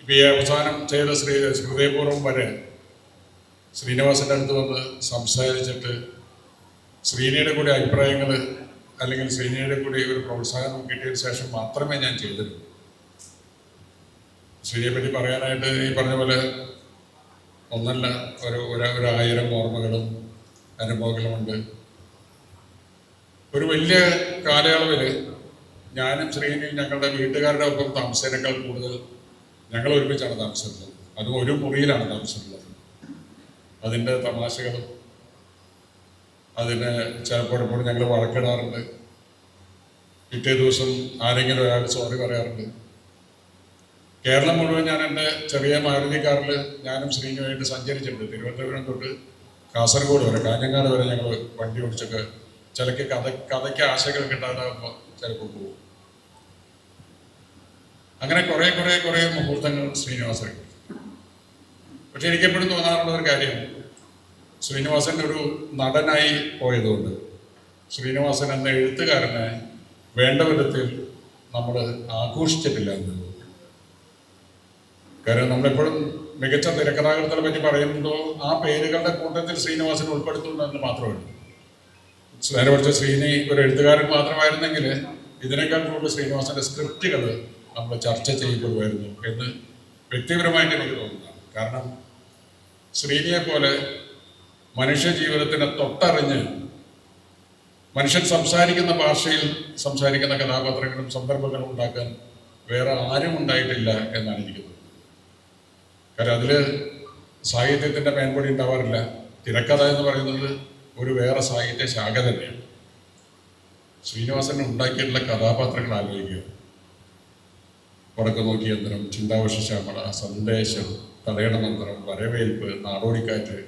ഇപ്പം ഈ അവസാനം ചെയ്ത ശ്രീ ഹൃദയപൂർവം വരെ ശ്രീനിവാസന്റെ അടുത്ത് വന്ന് സംസാരിച്ചിട്ട് ശ്രീനിയുടെ കൂടി അഭിപ്രായങ്ങൾ അല്ലെങ്കിൽ ശ്രീനിയുടെ കൂടി ഒരു പ്രോത്സാഹനം കിട്ടിയതിന് ശേഷം മാത്രമേ ഞാൻ ചെയ്തിട്ടുള്ളൂ. ശ്രീയെ പറ്റി പറയാനായിട്ട് ഈ പറഞ്ഞ പോലെ ഒന്നല്ല ഒരു ഒരു ഓർമ്മകളും അനുഭവങ്ങളുമുണ്ട് ഒരു വലിയ കാലയളവിൽ ഞാനും ശ്രീനിയും ഞങ്ങളുടെ വീട്ടുകാരുടെ ഒപ്പം താമസിച്ചതിനേക്കാൾ കൂടുതൽ ഞങ്ങൾ ഒരുമിച്ചാണ് താമസിച്ചിട്ടുള്ളത്. അതും ഒരു മുറിയിലാണ് താമസിച്ചിട്ടുള്ളത്. അതിന്റെ തമാശകളും അതിന് ചിലപ്പോഴെപ്പോഴും ഞങ്ങൾ വഴക്കിടാറുണ്ട്. പിറ്റേ ദിവസം ആരെങ്കിലും ഒരാൾ സോറി പറയാറുണ്ട്. കേരളം മുഴുവൻ ഞാൻ എന്റെ ചെറിയ മാരുതി കാറിൽ ഞാനും ശ്രീനുമായിട്ട് സഞ്ചരിച്ചിട്ടുണ്ട്. തിരുവനന്തപുരം തൊട്ട് കാസർഗോഡ് വരെ കാഞ്ഞങ്ങാട് വരെ ഞങ്ങൾ വണ്ടി ഓടിച്ചൊക്കെ ചിലക്ക് കഥ കഥയ്ക്ക് ആശയങ്ങൾ കിട്ടാതാകുമ്പോൾ ചിലപ്പോൾ പോകും. അങ്ങനെ കുറേ കുറേ കുറേ മുഹൂർത്തങ്ങൾ ശ്രീനിവാസൻ പക്ഷെ എനിക്ക് എപ്പോഴും തോന്നാറുള്ള ഒരു കാര്യം. ശ്രീനിവാസൻ ഒരു നടനായി പോയതുകൊണ്ട് ശ്രീനിവാസൻ എന്ന എഴുത്തുകാരനെ വേണ്ട വിധത്തിൽ നമ്മൾ ആഘോഷിച്ചിട്ടില്ല എന്ന്. കാരണം നമ്മളെപ്പോഴും മികച്ച തിരക്കഥാകൃത്തിനെ പറ്റി പറയുമ്പോൾ ആ പേരുകളുടെ കൂട്ടത്തിൽ ശ്രീനിവാസൻ ഉൾപ്പെടുത്തുന്നു എന്ന് മാത്രമേ നേരെ പഠിച്ച ശ്രീനി ഒരു എഴുത്തുകാരൻ മാത്രമായിരുന്നെങ്കിൽ ഇതിനേക്കാൾ കൂടുതൽ ശ്രീനിവാസന്റെ സ്ക്രിപ്റ്റുകൾ നമ്മൾ ചർച്ച ചെയ്യപ്പെടുമായിരുന്നു എന്ന് വ്യക്തിപരമായിട്ട് എനിക്ക് തോന്നുന്നതാണ്. കാരണം ശ്രീനിയെ പോലെ മനുഷ്യ ജീവിതത്തിനെ തൊട്ടറിഞ്ഞ് മനുഷ്യൻ സംസാരിക്കുന്ന ഭാഷയിൽ സംസാരിക്കുന്ന കഥാപാത്രങ്ങളും സന്ദർഭങ്ങളും ഉണ്ടാക്കാൻ വേറെ ആരും ഉണ്ടായിട്ടില്ല എന്നാണ് എനിക്ക് തോന്നുന്നത്. കാരണം അതിൽ സാഹിത്യത്തിന്റെ മേൻപൊടി ഉണ്ടാവാറില്ല. തിരക്കഥ എന്ന് പറയുന്നത് ഒരു വേറെ സാഹിത്യ ശാഖ തന്നെയാണ്. ശ്രീനിവാസൻ ഉണ്ടാക്കിയിട്ടുള്ള കഥാപാത്രങ്ങൾ ആലോചിക്കുക. വടക്ക് നോക്കി യന്ത്രം ചിന്താവശ ശ്യാമള സന്ദേശം തടയണ മന്ത്രം വരവേൽപ്പ് നാടോടിക്കാറ്റ്.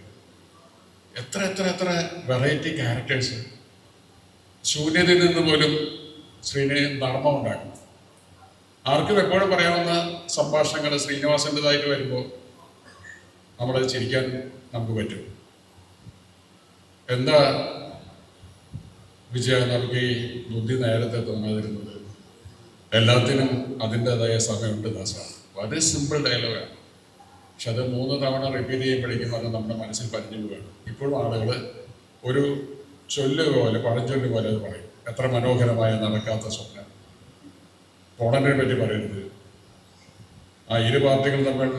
എത്ര എത്ര എത്ര വെറൈറ്റി ക്യാരക്ടേഴ്സ് ശൂന്യതയിൽ നിന്ന് പോലും ശ്രീനിധി നർമ്മം ഉണ്ടാക്കും ആർക്കും എപ്പോഴും പറയാവുന്ന സംഭാഷണങ്ങൾ ശ്രീനിവാസന്റെതായിട്ട് വരുമ്പോൾ നമ്മളത് ചിരിക്കാൻ നമുക്ക് പറ്റും. എന്താ വിജയ നമുക്ക് ഈ ബുദ്ധി നേരത്തെ തോന്നാതിരുന്നത്? എല്ലാത്തിനും അതിന്റെതായ സമയമുണ്ട് ദാസ. വളരെ സിമ്പിൾ ഡയലോഗാണ് പക്ഷെ അത് മൂന്ന് തവണ റിപ്പീറ്റ് ചെയ്യുമ്പോഴേക്കും അത് നമ്മുടെ മനസ്സിൽ പതിഞ്ഞു പോവുകയാണ്. ഇപ്പോഴും ആളുകൾ ഒരു ചൊല്ല് പോലെ പഴഞ്ചൊല്ല് പോലെ അത് പറയും. എത്ര മനോഹരമായ നടക്കാത്ത സ്വപ്നം. പോണനെ പറ്റി പറയരുത്. ആ ഇരു പാർട്ടികൾ തമ്മിൽ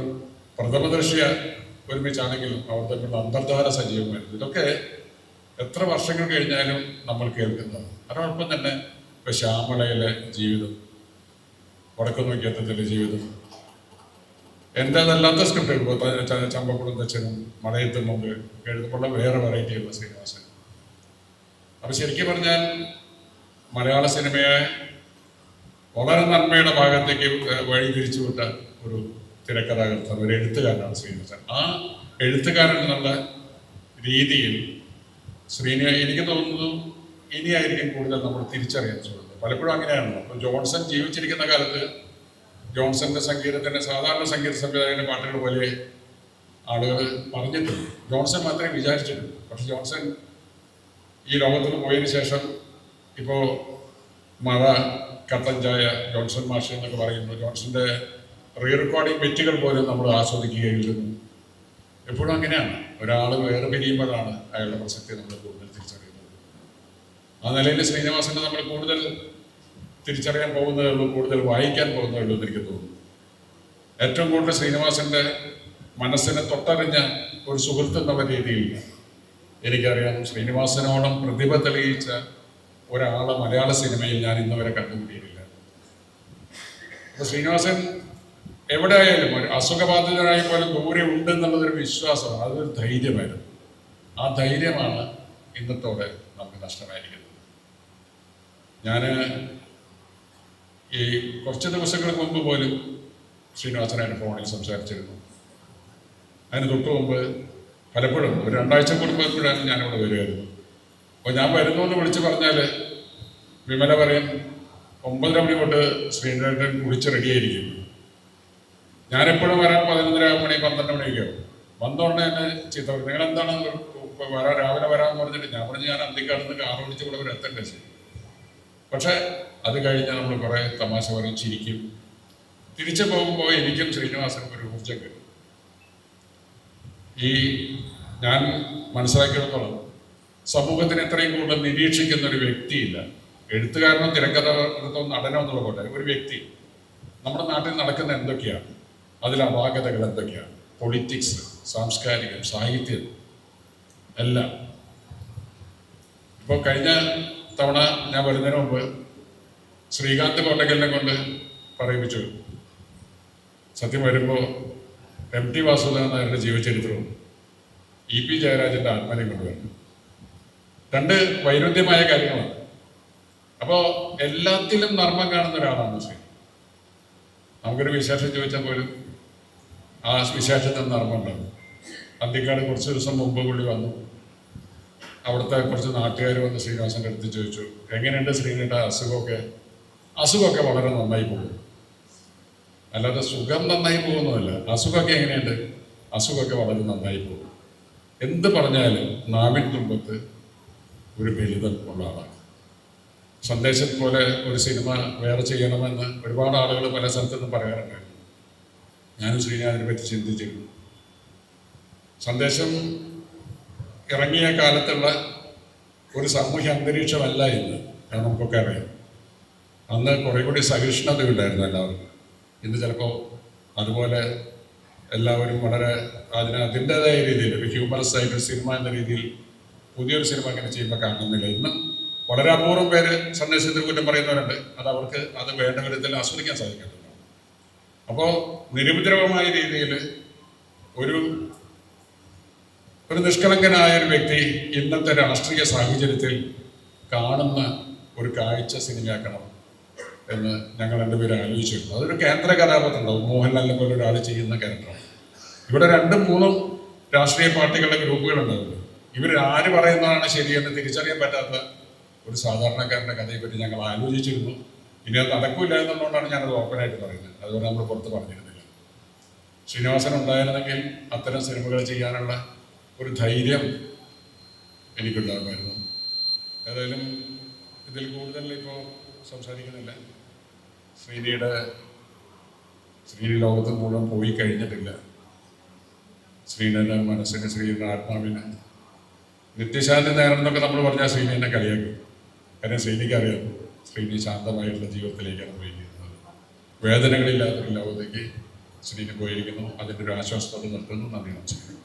പ്രഥമദർശിയ ഒരുമിച്ചാണെങ്കിലും അവർ തമ്മിലുള്ള അന്തർധാര സജീവമായിരുന്നു. ഇതൊക്കെ എത്ര വർഷങ്ങൾ കഴിഞ്ഞാലും നമ്മൾ കേൾക്കുന്നത് അതോടൊപ്പം തന്നെ ഇപ്പൊ ശ്യാമളയിലെ ജീവിതം വടക്കു നോക്കിയത്തത്തിലെ ജീവിതം. എന്റേതല്ലാത്ത സ്ക്രിപ്റ്റ് ചമ്പക്കുളം തച്ചനും മഴയത്തും മുമ്പ് എഴുതുമ്പോൾ വേറെ വെറൈറ്റിയുള്ള ശ്രീനിവാസൻ അപ്പൊ ശരിക്കും പറഞ്ഞാൽ മലയാള സിനിമയെ വളരെ നന്മയുടെ ഭാഗത്തേക്ക് വഴി തിരിച്ചുവിട്ട ഒരു തിരക്കഥാകൃത്തൻ ഒരു എഴുത്തുകാരനാണ് ശ്രീനിവാസൻ. ആ എഴുത്തുകാരൻ എന്നുള്ള രീതിയിൽ ശ്രീനി എനിക്ക് തോന്നുന്നു ഇനിയായിരിക്കും കൂടുതൽ നമ്മൾ തിരിച്ചറിയാൻ പലപ്പോഴും അങ്ങനെയാണല്ലോ അപ്പം ജോൺസൺ ജീവിച്ചിരിക്കുന്ന കാലത്ത് ജോൺസന്റെ സംഗീതത്തിന്റെ സാധാരണ സംഗീത സംവിധായകന്റെ പാട്ടുകൾ പോലെ ആളുകൾ പറഞ്ഞിട്ടുണ്ട്. ജോൺസൺ മാത്രമേ വിചാരിച്ചിട്ടുള്ളൂ. പക്ഷെ ജോൺസൺ ഈ ലോകത്തിൽ പോയതിനു ശേഷം ഇപ്പോൾ മഴ കട്ടൻ ചായ ജോൺസൺ മാഷ് എന്നൊക്കെ പറയുന്നു ജോൺസന്റെ റീ റെക്കോർഡിംഗ് ബെറ്റുകൾ പോലും നമ്മൾ ആസ്വദിക്കുകയായിരുന്നു എപ്പോഴും അങ്ങനെയാണ്. ഒരാൾ വേറെ പിരിയുമ്പോഴാണ് അയാളുടെ പ്രസക്തി നമ്മൾ കൂടുതൽ ആ നിലയിൽ ശ്രീനിവാസനെ നമ്മൾ കൂടുതൽ തിരിച്ചറിയാൻ പോകുന്നതേ ഉള്ളൂ കൂടുതൽ വായിക്കാൻ പോകുന്നതേ ഉള്ളൂ എന്ന് എനിക്ക് തോന്നുന്നു. ഏറ്റവും കൂടുതൽ ശ്രീനിവാസന്റെ മനസ്സിനെ തൊട്ടറിഞ്ഞ ഒരു സുഹൃത്ത് എന്നുള്ള രീതിയിൽ എനിക്കറിയാം ശ്രീനിവാസനോളം പ്രതിഭ തെളിയിച്ച ഒരാളെ മലയാള സിനിമയിൽ ഞാൻ ഇന്നുവരെ കണ്ടുമുട്ടിയിട്ടില്ല. അപ്പൊ ശ്രീനിവാസൻ എവിടെ ആയാലും ഒരു അസുഖബാധിതനായ പോലെ ദൂരെ ഉണ്ട് എന്നുള്ളതൊരു വിശ്വാസമാണ് അതൊരു ധൈര്യമായിരുന്നു. ആ ധൈര്യമാണ് ഇന്നത്തോടെ നമുക്ക് നഷ്ടമായിരിക്കുന്നത്. ഞാൻ ഈ കുറച്ച് ദിവസങ്ങൾക്ക് മുമ്പ് പോലും ശ്രീനിവാസനായിട്ട് ഫോണിൽ സംസാരിച്ചിരുന്നു. അതിന് തൊട്ട് മുമ്പ് പലപ്പോഴും ഒരു രണ്ടാഴ്ച കൂടുമ്പോഴാണ് ഞാനിവിടെ വരുമായിരുന്നു അപ്പോൾ ഞാൻ വരുന്നു എന്ന് വിളിച്ച് പറഞ്ഞാൽ വിമല പറയും ഒമ്പതര മണി തൊട്ട് ശ്രീനിവാസൻ കുളിച്ച് റെഡിയായിരിക്കും. ഞാനെപ്പോഴും വരാൻ പതിനൊന്നര മണി പന്ത്രണ്ട് മണിയൊക്കെ ആവും വന്നോടനെ എന്നെ ചീത്ത എന്താണ് ഇപ്പൊ വരാൻ രാവിലെ വരാമെന്ന് പറഞ്ഞിട്ട് ഞാൻ പറഞ്ഞു ഞാൻ അന്തിക്കാടുന്ന് കാർ ഓടിച്ച് ഇവിടെ വരെ എത്തേണ്ടത് പക്ഷെ അത് കഴിഞ്ഞാൽ നമ്മൾ കുറേ തമാശ പറയും ചിരിക്കും. തിരിച്ചു പോകുമ്പോൾ എനിക്കും ശ്രീനിവാസനും ഒരു ഊർജം കിട്ടും. ഈ ഞാൻ മനസ്സിലാക്കിയിടത്തോളം. സമൂഹത്തിന് ഇത്രയും കൂടുതൽ നിരീക്ഷിക്കുന്ന ഒരു വ്യക്തിയില്ല. എഴുത്തുകാരനോ തിരക്കഥകൃത്തോ നടനോ എന്നുള്ള പോലെ ഒരു വ്യക്തി. നമ്മുടെ നാട്ടിൽ നടക്കുന്ന എന്തൊക്കെയാണ്? അതിലെ അപാകതകൾ എന്തൊക്കെയാണ്? പൊളിറ്റിക്സ് സാംസ്കാരികം സാഹിത്യം എല്ലാം. ഇപ്പോൾ കഴിഞ്ഞ തവണ ഞാൻ വരുന്നതിന് മുമ്പ് ശ്രീകാന്ത് കോട്ടക്കലിനെ കൊണ്ട് പറയിപ്പിച്ചു. സത്യം വരുമ്പോൾ എം ടി വാസുദേവൻ നായരുടെ ജീവചരിത്രവും ഇ പി ജയരാജന്റെ ആത്മനെയും കൊണ്ടുവരുന്നു. രണ്ട് വൈരുദ്ധ്യമായ കാര്യങ്ങളാണ്. അപ്പോൾ എല്ലാത്തിലും നർമ്മം കാണുന്ന ഒരാളാണ് ശ്രീ. നമുക്കൊരു വിശേഷം ചോദിച്ചാൽ പോലും ആ വിശേഷത്തിൽ നർമ്മമുണ്ടാകും അന്തിക്കാട് കുറച്ച് ദിവസം മുമ്പ് കൂടി വന്നു. അവിടുത്തെ കുറച്ച് നാട്ടുകാർ വന്ന് ശ്രീനിവാസന്റെ അടുത്ത് ചോദിച്ചു എങ്ങനെയുണ്ട് ശ്രീനിയുടെ അസുഖമൊക്കെ? അസുഖമൊക്കെ വളരെ നന്നായി പോകും. അല്ലാതെ സുഖം നന്നായി പോകുന്നതല്ല അസുഖമൊക്കെ എങ്ങനെയുണ്ട്? അസുഖമൊക്കെ വളരെ നന്നായി പോകും. എന്ത് പറഞ്ഞാലും നാവിൻ തുമ്പത്ത് ഒരു ബലിതം ഉള്ള ആളാണ്. സന്ദേശം പോലെ ഒരു സിനിമ വേറെ ചെയ്യണമെന്ന് ഒരുപാട് ആളുകൾ പല സ്ഥലത്തുനിന്നും പറയാറുണ്ട്. ഞാനും ശ്രീനാഥിനെ പറ്റി ചിന്തിച്ചിരുന്നു. സന്ദേശം ഇറങ്ങിയ കാലത്തുള്ള ഒരു സാമൂഹ്യ അന്തരീക്ഷമല്ല ഇന്ന്. കാരണം നമുക്കൊക്കെ അറിയാം. അന്ന് കുറെ കൂടി സഹിഷ്ണുത ഉണ്ടായിരുന്നു എല്ലാവർക്കും. ഇന്ന് ചിലപ്പോൾ അതുപോലെ എല്ലാവരും വളരെ അതിന് അതിന്റെതായ രീതിയിൽ ഒരു ഹ്യൂമറസ് ആയിട്ട് സിനിമ എന്ന രീതിയിൽ പുതിയൊരു സിനിമ അങ്ങനെ ചെയ്യുമ്പോൾ കാണുന്നില്ല. ഇന്ന് വളരെ അപൂർവം പേര് സന്ദേശത്തിൽ കുറ്റം പറയുന്നവരുണ്ട്. അത് അവർക്ക് അത് വേണ്ട വിധത്തിൽ ആസ്വദിക്കാൻ സാധിക്കുന്നുണ്ട് അപ്പോൾ നിരുപദ്രവമായ രീതിയിൽ ഒരു ഒരു നിഷ്കളങ്കനായ ഒരു വ്യക്തി ഇന്നത്തെ രാഷ്ട്രീയ സാഹചര്യത്തിൽ കാണുന്ന ഒരു കാഴ്ച സിനിമയാക്കണം എന്ന് ഞങ്ങൾ രണ്ടുപേരും ആലോചിച്ചിരുന്നു. അതൊരു കേന്ദ്ര കഥാപാത്രമുണ്ടാവും മോഹൻലാലിനെ പോലെ ഒരാൾ ചെയ്യുന്ന ക്യാരക്ടറാണ് ഇവിടെ രണ്ടും മൂന്നും രാഷ്ട്രീയ പാർട്ടികളുടെ ഗ്രൂപ്പുകളുണ്ടാവുള്ളൂ ഇവർ ആര് പറയുന്നതാണ് ശരിയെന്ന് തിരിച്ചറിയാൻ പറ്റാത്ത ഒരു സാധാരണക്കാരന്റെ കഥയെപ്പറ്റി ഞങ്ങൾ ആലോചിച്ചിരുന്നു. ഇനി അത് നടക്കില്ല എന്നുള്ളതുകൊണ്ടാണ് ഞാനത് ഓപ്പണായിട്ട് പറയുന്നത്. അതുകൊണ്ട് നമ്മൾ പുറത്ത് പറഞ്ഞിരുന്നില്ല. ശ്രീനിവാസൻ ഉണ്ടായിരുന്നെങ്കിൽ അത്തരം സിനിമകൾ ചെയ്യാനുള്ള ഒരു ധൈര്യം എനിക്കുണ്ടാകുമായിരുന്നു. ഏതായാലും ഇതിൽ കൂടുതൽ ഇപ്പോൾ സംസാരിക്കുന്നില്ല. ശ്രീനിയുടെ ശ്രീനി ലോകത്ത് മുഴുവൻ പോയി കഴിഞ്ഞിട്ടില്ല. ശ്രീനന്റെ മനസ്സിന് ശ്രീയുടെ ആത്മാവിന് നിത്യശാന്തി നേരണമെന്നൊക്കെ നമ്മൾ പറഞ്ഞാൽ ശ്രീനി എന്നെ കളിയാക്കും. കാരണം ശ്രീനിക്ക് അറിയാം ശ്രീനി ശാന്തമായിട്ടുള്ള ജീവിതത്തിലേക്കാണ് പോയിരിക്കുന്നത്. വേദനകളില്ലാത്തൊരു ലോകത്തേക്ക് ശ്രീനി പോയിരിക്കുന്നു. അതിന്റെ ഒരു ആശ്വാസത്തോടെ നിർത്തുന്നു. നന്ദി നമസ്കാരം.